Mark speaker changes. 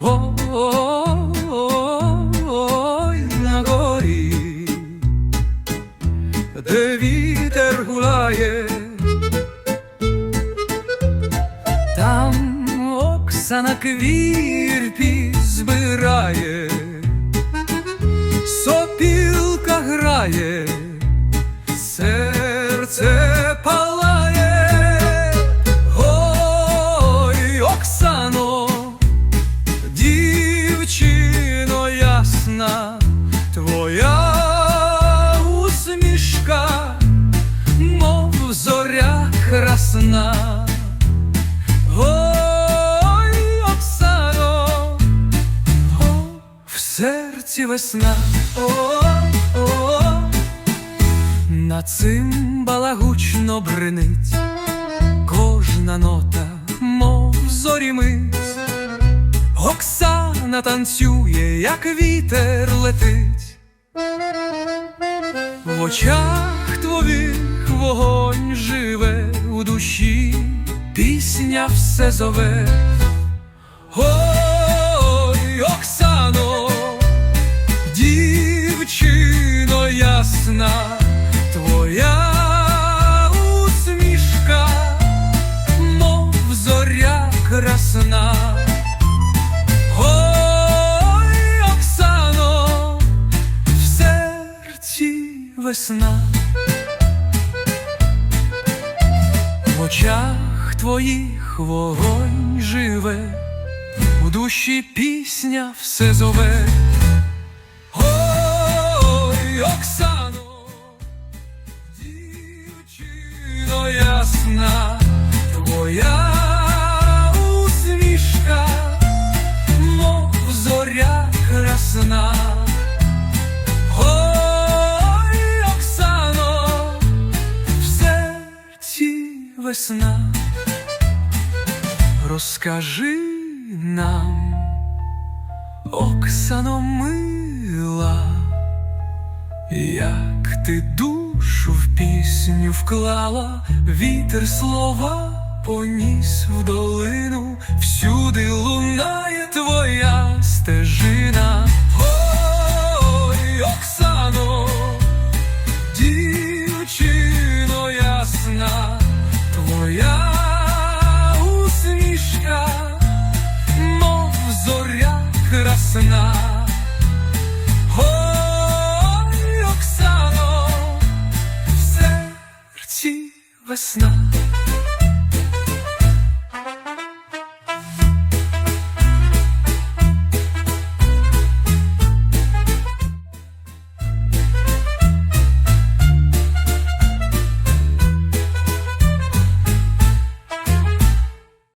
Speaker 1: Ой, на горі, де вітер гуляє, там Оксана квірпі збирає, сопілка грає, серці весна, о, о, на цим балагучно бринить кожна нота, мов зорімить. Оксана танцює, як вітер летить. В очах твоїх вогонь живе у душі, пісня все зове. Ой, дівчино ясна, твоя усмішка, мов зоря красна. Ой, Оксано, в серці весна, в очах твоїх вогонь живе, у душі пісня все зове. Ясна, твоя усмішка мов зоря красна. Ой, Оксано, в серці весна. Розкажи нам, Оксано мила, як ти в пісню вклала, вітер слова поніс в долину, всюди лунає твоя стежина. Ой, Оксано, дівчино ясна, твоя